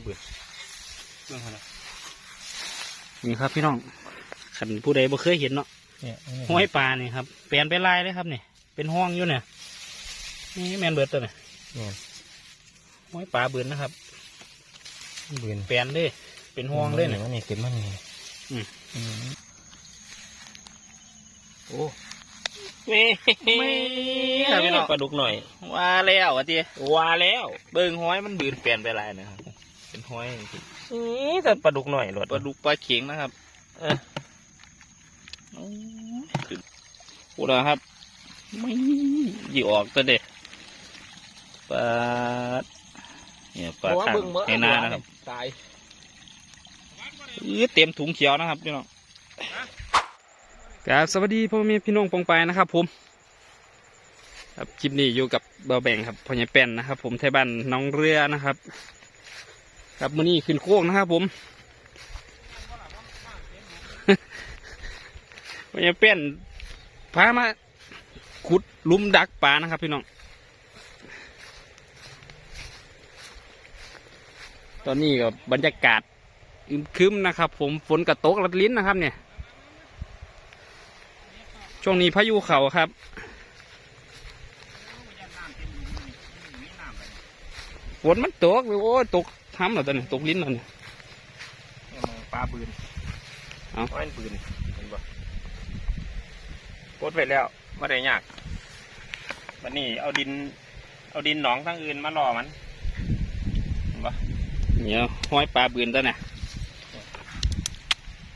มันเบื่อเบื่ออะไรนี่ครับพี่น้องขันผู้ใดบ่เคยเห็นเนาะเนี่ยห้อยปลานี่ครับเปลี่ยนไปลายเลยครับนี่เป็นห้องอยู่เนี่ยนี่แมนเบิร์ดตัวเนี่ยเนี่ยห้อยปลาเบิร์ดนะครับเบื่อเปลี่ยนเลยเป็นห้องเลยเนี่ยมันนี่เต็มมันนี่อืมอืมโอ้ไม่ครับพี่น้องปลาดุกหน่อย ว่าแล้วอะทีว่าแล้ว เบิ่งห้อยมันบืนเปลี่ยนไปลายนะครับเป็น ห้อยนี่แต่ปลาดุกหน่อยหลดปลาดุกปลาเข็งนะครับเออโอ้ยขึ้นพูดแล้วครับ ไม่ยี่ออกตัวเด็ปลาเนี่ยปลาข้างในนานะครับตายอื้อเต็มถุงเขียวนะครับพี่น้องครับสวัสดีพ่อแม่พี่น้องปองไปายนะครับ ผมครับคลิปนี้อยู่กับเบาแบ่งครับพ่อใหญ่แป้นนะครับ ผมไทยบ้านหน้องเรือนะครับ ครับมื้อนี้ขึ้นโค้งนะครับผมพ่อใหญ่แป้นพามาขุดลุมดักปลานะครับ พี่น้อง ตอนนี้ก็บรรยากาศอึมครึมนะครับ ผมฝนกระตกลัดลิ้นนะครับ เนี่ย ช่วงนี้พายุเขาครับฝนมันตกเลยโอ้ยตก ทำเหรอตอนนี้ตกลิ้นแล้วเนี่ยปลาบืนเอ้าว่ามันบืนเห็นปะกดไปแล้วไม่ได้ยากวันนี้เอาดิน เอาดินหนองทั้งอื่นมาล่อมันเห็นปะเนี่ยห้อยปลาบืนตัวเนี่ย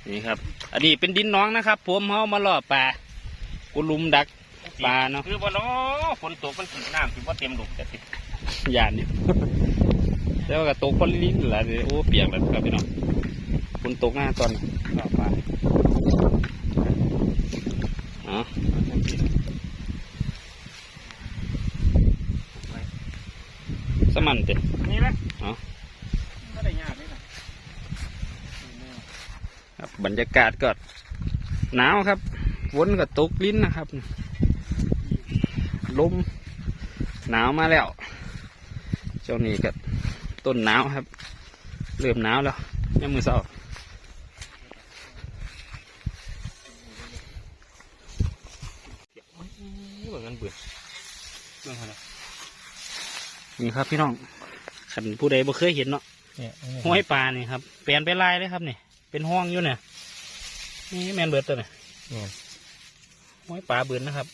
นี่ครับ อันนี้เป็นดินน้องนะครับ ผมเขามาล่อปลากุลุมดักปลาเนาะคือบ่เนาะฝนตกมันถึงน้ำถึงว่าเต็มหลุมแต่ติดหยาดนี่ แล้วก็ตกพอลิ้นแหละเดี๋ยวโอ้เปียกแล้วครับพี่น้องฝนตกหน้าตอนนี้ล่อปลาอ๋อสมันเต็นี่แหละอ๋อไม่ได้ยากเลยนะครับบรรยากาศก็หนาวครับฝนก็ตกลิ้นนะครับ ลมหนาวมาแล้ว เจ้านี้ก็ ต้นหนาวครับ เริ่มหนาวแล้วยังมือเศร้าเหมือนกันเบื่อเรื่องอะไรนี่ครับพี่น้องขันผู้ใดบ่เคยเห็นเนาะเนี่ยห้อยปลานี่ครับเปลี่ยนไปลายเลยครับนี่เป็นห้องอยู่เนี่ยนี่แมนเบิร์ดตัวเนี่ยเนี่ยห้อยปลาเบิร์ดนะครับ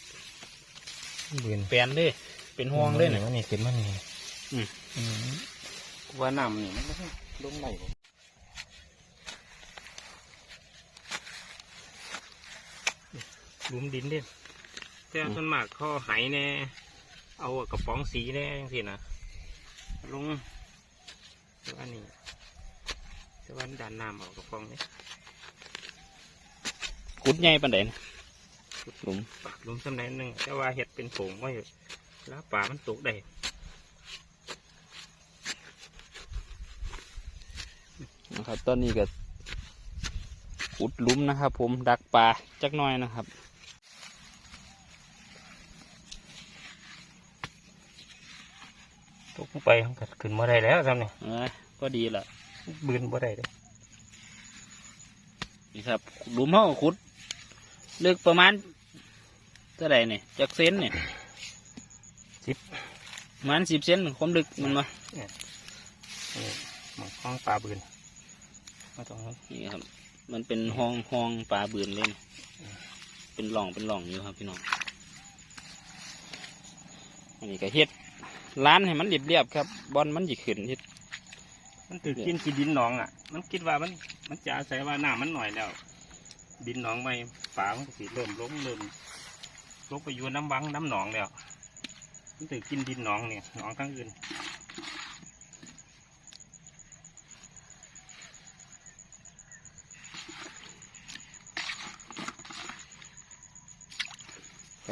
เบื่อเปลี่ยนเลยเป็นห้องเลยเนี่ยมันนี่เต็มมันนี่อืมอืม ว่าน้ำนี่มันไม่ใช่ลงไหลผมหลุมดินเด่นแต่ส่วนมากเขาไหแน่ เอากระป๋องสีแน่ยังสินะลงแต่ว่านี่แต่ว่าดันน้ำเอากระป๋องนี่กุดใหญ่ปันไดนะหลุมปากหลุมสำนักหนึ่งแต่ว่าเห็ดเป็นผงไว้แล้วป่ามันตกได้ นะครับ ตอนนี้ก็ขุดหลุมนะครับ ผมดักปลาจักหน้อยนะครับตกลงไปมันก็ขึ้นมาได้แล้วซ้ำนี่เอ้ยก็ดีละบืนบ่ได้เลยนี่ครับหลุมเขาก็ขุดลึกประมาณเท่าไหร่เนี่ยจักเซนเนี่ยสิบประมาณสิบเซนความลึกมันมานี่หมองห้องปลาบืน มาตรงนั้นนี่ครับ มันเป็นห้องห้องปลาเบือนเลยนะเป็นหล่องเป็นหล่องอยู่ครับพี่น้องอันนี้ก็เฮ็ดร้านให้มันเรียบๆครับบอลมันหยิขึ้นเฮ็ดมันถือกินกินดินหนองอะ มันคิดว่ามันมันจะอาศัยว่าน้ำมันหน่อยแล้ว ดินหนองไม่ป่ามันก็สิเริ่มล้มเริ่มลงไปอยู่น้ำวังน้ำหนองแล้วมันถือกินดินหนองเนี่ยหนองทั้งอื่น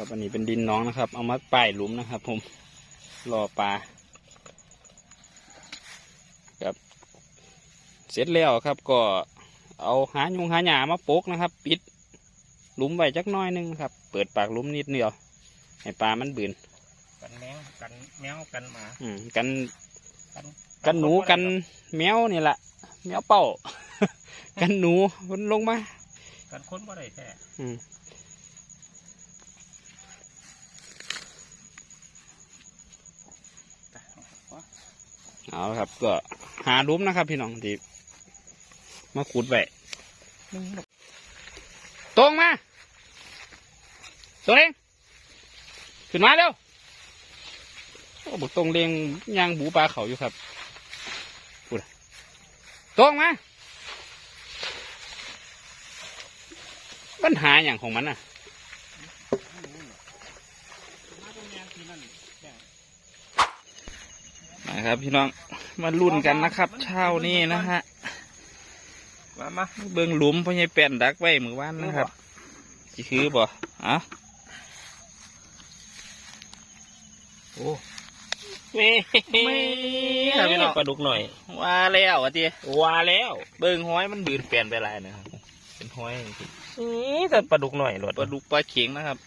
ครับอันนี้เป็นดินน้องนะครับ เอามาป้ายหลุมนะครับ ผมรอปลาครับเสร็จแล้วครับก็เอาหายุงหาหยามาโปกนะครับ ปิดหลุมไว้จักหน้อยหนึงครับ เปิดปากหลุมนิดเดียวให้ปลามันบืนกันแมวกันแมวกันหมา อืมกันกันหนูกันแมวนี่แหละแมวเป่า กันหนูมันลงมา กันคนบ่ได้แท้อืม เอาครับก็หาลุมนะครับ พี่น้องที่มาขุดไว้ตรงมาตรงเองขึ้นมาเร็วโอ้บอกตรงเรียงยางบูปลาเขาอยู่ครับพูดตรงมาปัญหาอย่างของมันน่ะ นะครับ พี่น้องมาลุ้นกันนะครับ เช้านี้นะฮะมามาเบิ่งหลุมพ่อใหญ่แป้นดักไว้มือวานนะครับสิคือบ่อะโอ้เม่ครับพี่น้องปลาดุกหน่อย ว่าแล้วอะจีว่าแล้ว เบิ่งห้อยมันบืนเปลี่ยนไปหลายนะครับเป็นห้อยจริงนี่แต่ปลาดุกหน่อยหลดๆปลาดุกปลาเข็งนะครับ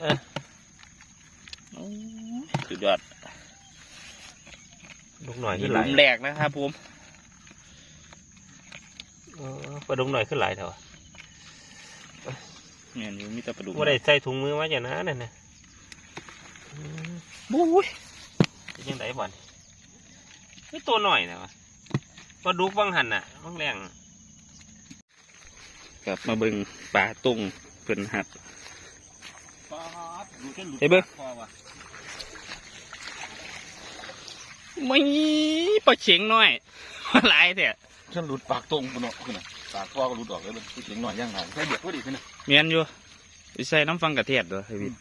เออโอ้ยสุดยอด ดุกหน่อยนี่ขึ้นหหลุลายมแรกนะครับผมเออปลาดุกหน่อยขึ้นหลายเถอะเนี่ยอยู่มีแต่ปลาดุกว่าได้ใส่ถุงมือมาอย่างนั้นน่ะนะอืมบุ้ยเป็นยังไงบ่อนนี่ตัวหน่อยนะวะปลาดุกบางหันน่ะบางแรงกลับมาเบิ่งปลาตุ้งเพิ่นหัดปลาดูจนหลุดเฮ้ยเบิ่ง คอว่ะ ไม่ปลาเข็งน้อยหลายแท้ฉันหลุดปากตรงกูเนาะขึ้นน่ะปากคอก็หลุดออกเลยเลยเสียงหน่อยย่างหน่อยใช่เบียดพอดีขึ้นน่ะเมียนอยู่ไปใส่น้ำฟังกระเทียดด้วยไอ้วิท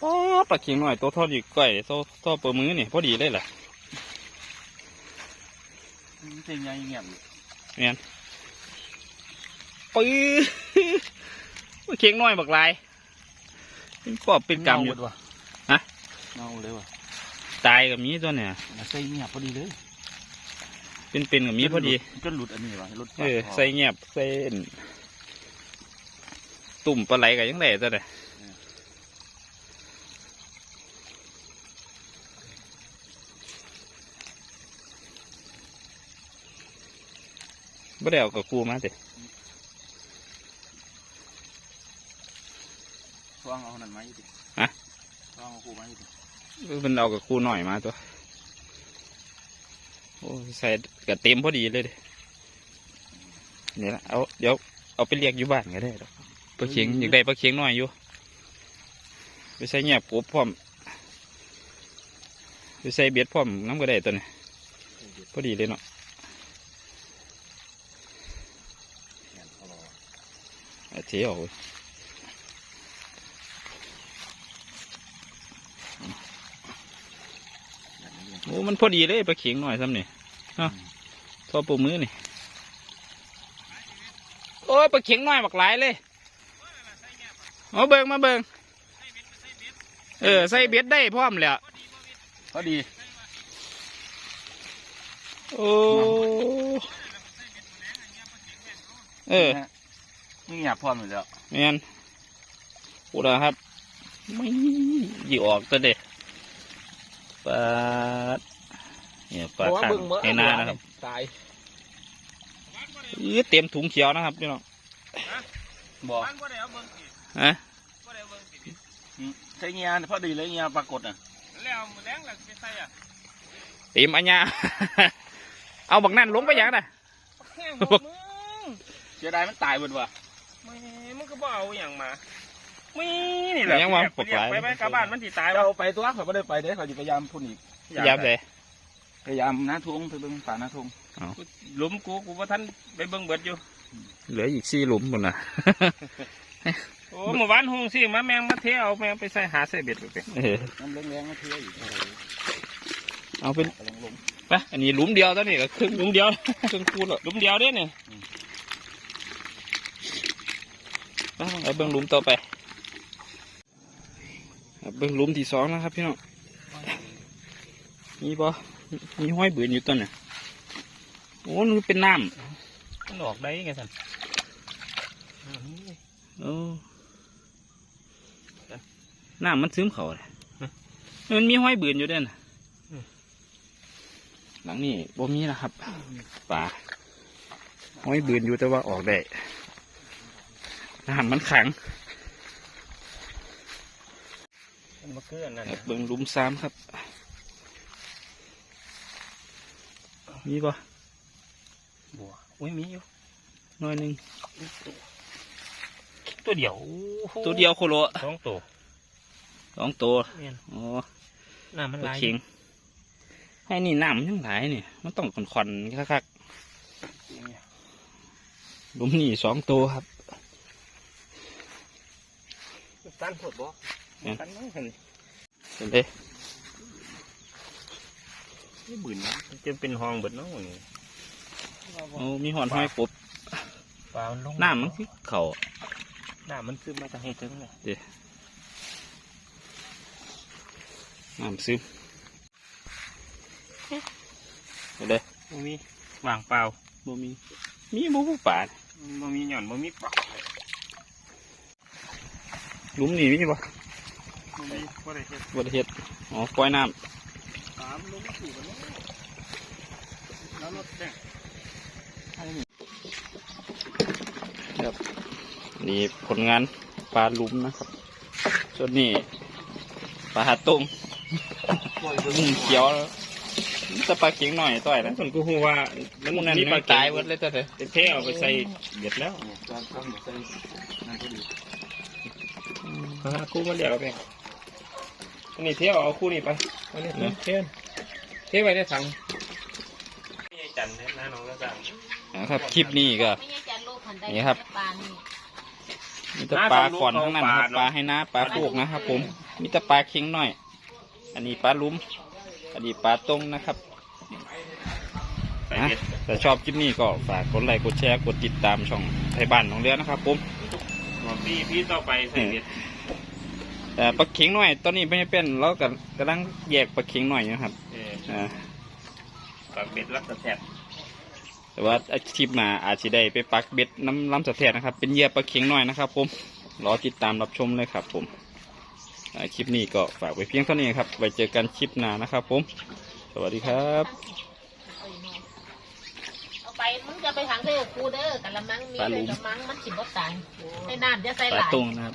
โอ้ปลาเข็งหน่อยตัวทอดอยู่ก้อยโตโตเปิดมือนี่พอดีเลยล่ะเสียงใหญ่เงียบอยู่เมียนปื้อปลาเข็งหน่อยบักลายเป็นปอบเป็นกรรมอยู่เาเบิดว่ะฮะเงาเลยว่ะ ตายกับมีตัวเนี่ยน่ะใส่เงียบพอดีเลย เป็นเป็นกับมีพอดีจนหลุดอันนี้ว่ะหลุดปากเออคใส่เงียบใส่อั่นตุ่มปลาไหลกันยังไงตัวเนี่ยไม่ได้เอากับกูมาสิฟองเอานั่นมาอยู่ดิฮะฟองเอาคู่มาอยู่ดิ มันเอากับกูหน่อยมาตัว โอ้ยใส่กับเต็มพอดีเลยดินี่ละเอาเดี๋ยวเอาไปเรียกอยู่บ้านก็ได้ดอกปลาเข็งอยากได้ปลาเข็งหน่อยอยู่ไปใส่เงียบกบพร้อมไปใส่เบ็ดพร้อมน้ำก็ได้ตัวนี้พอดีเลยเนาะแม่นเขารอเอาเที่ยวเว้ย แบบนี้ โอ้ มันพอดีเลยปลาเข็งหน่อยซ้ำนี่เนาะทอปูมือนี่โอ้ยปลาเข็งหน่อยบักหลายเลยเอาเบิงมาเบิงเออใส่เบ็ดได้พร้อมแล้วพอดี โอ้เออนะฮะนี่เงียบพร้อมอยู่แล้วแมนพูดนะครับไม่หยิออกตัวเด็ปลา เนี่ยปลาข้างให้หน้านะครับตายอื้อเต็มถุงเขียวนะครับพี่น้องบอกมันก็ได้เอาเบิ่งสิฮะก็ได้เอาเบิ่งสิใส่เงียพอดีเลยเงียปรากฏอะแล้วมือแรงแล้วไปใส่อะเต็มอัญญาเอาบักนั่นลงไปยังน่ะแห้งบ่มึงเสียดายมันตายหมดว่ะแม่มึงก็บ่เอาอย่างมามีนี่แหละยังวางปลอกหลายไปไปกลับบ้านมันสิตายเราวะไปตัวเขาไม่ได้ไปเด้เขาจะพยายามพุ่นอีกยามเลย พยายามน้าทุ่งไปเบิ่งป่าน้าทุ่งหลุมกูกูว่าท่านไปเบิ่งเบิดอยู่ เหลืออีกสี่หลุมหมดนะโอ้เมื่อวานหงสิมาแมงมาเทเอาแมงไปใส่หาใส่เบ็ดไปเออน้ำแรงๆมาเที่ยวอยู่เอาเป็นกำลังลงไปอันนี้หลุมเดียวตอนนี้ก็ครึ่งหลุมเดียวครึ่งคูณแล้วหลุมเดียวเด้เนี่ยไปเอาเบิ้งหลุมต่อไปเอาเบิ้งหลุมที่สองนะครับพี่น้องมีปะ มีห้อยเบืนอยู่ต้นน่ะโอ้มันเป็นน้มันออกได้ไงสันำเออน้ำมันซึมเขาเลยมันมีห้อยเบืนอยู่เด้นน่ะหลังนี้บ่มีนะครับป่าห้อยบืนอยู่แต่ว่าออกได้น้ำมันขังมันมาเกื้อนนั่นครับเบิ่งหลุมซ้ำครับ มีปะบัวอุ้ยมีอยู่น้อยหนึ่งตัวเดียวตัวเดียวโคโลสองตัวสองตัวเมียนอ๋อน้ำมันปไหลาลายเข็งให้นี่น้ำยังหลายนี่มันต้องคอนๆคักๆหลุมนี่สองตัวครับตันผดบ่เมียนตันน้อยขนาดเห็นเลย นี่บืนนะมันจะเป็นห้องเบิดเน้องนี่โอ้มีหอนห้อยกบปลามันลงน้ำมันคือเข่าน้ำมันซึมมาจากให้ถึงเลยน้ำซึมเห็นเลยบ่มีว่างเปล่าบ่มี มีบ่ผู้ป่าบ่มีหย่อนบ่มีปลาหลุมนี่มีปะบ่มีบ่ได้เฮ็ดบ่ได้เฮ็ดอ๋อปล่อยน้ ตามลงสู่กันเนาะแล้วรถแดงำครับนี่ผลงานปลาหลุมนะครับ ส่วนนี้ปลาหาดตรงมุมเขียวมีแต่ปลาเข็งหน่อยต่อยแล้นะวคนก็ฮู้ว่ามันมุมนั้นมีมีปปลาลาตาตายยหหมมดดเลเลยยจ้ะเถอะเป็นเทเอาไปใส่เบ็ดแล้วจานต้องใส่นั่นก็ดีหาคู่มาเดี๋ยวเอาไป อันนี้เที่ยวเอาคู่นี้ไปอันนี้เที่ยวเที่ยวไปได้ถังนี่จันเนี่ยน้าน้องก็จังนะครับคลิปนี้ก็ ไม่ใช่จานโลกพันได้นี่ครับปลานี่มีแต่ปลาขอนทั้งนั้นครับปลาให้น้าปลาโขกนะครับ ผมมีแต่ปลาเข็งหน่อย อันนี้ปลาหลุมอันนี้ปลาตรงนะครับไปนะเบ็ดแต่ชอบคลิปนี้ก็ฝากกดไลค์กดแชร์กดติดตามช่องไทยบ้านของเรือนะครับ ผม พี่พี่ต่อไปใส่เบ็ด แต่ปลาเข็งหน่อยตอนนี้ไม่เป็นเรากกำลังแยกปลาเข็งหน่อยนะครับเอออ่าปากเบ็ดรักสะแทบแต่ว่าอาชีพหนาอาจจะได้ไปปักเบ็ดน้ำล้ำสะเทดนะครับ เป็นเหยื่อปลาเข็งหน่อยนะครับผมรอติดตามรับชมเลยครับ ผมอ่าคลิปนี้ก็ฝากไว้เพียงเท่านี้ครับไว้เจอกันคลิปหน้านะครับ ผม สวัสดีครับเอาไปมึงจะไปถังเด้อกูเด้อกะละมังมีปลาหลุเลยมกะมังมันสิบ่ตายให้น้ำจะใส่ปหลาลายตรงนะครับ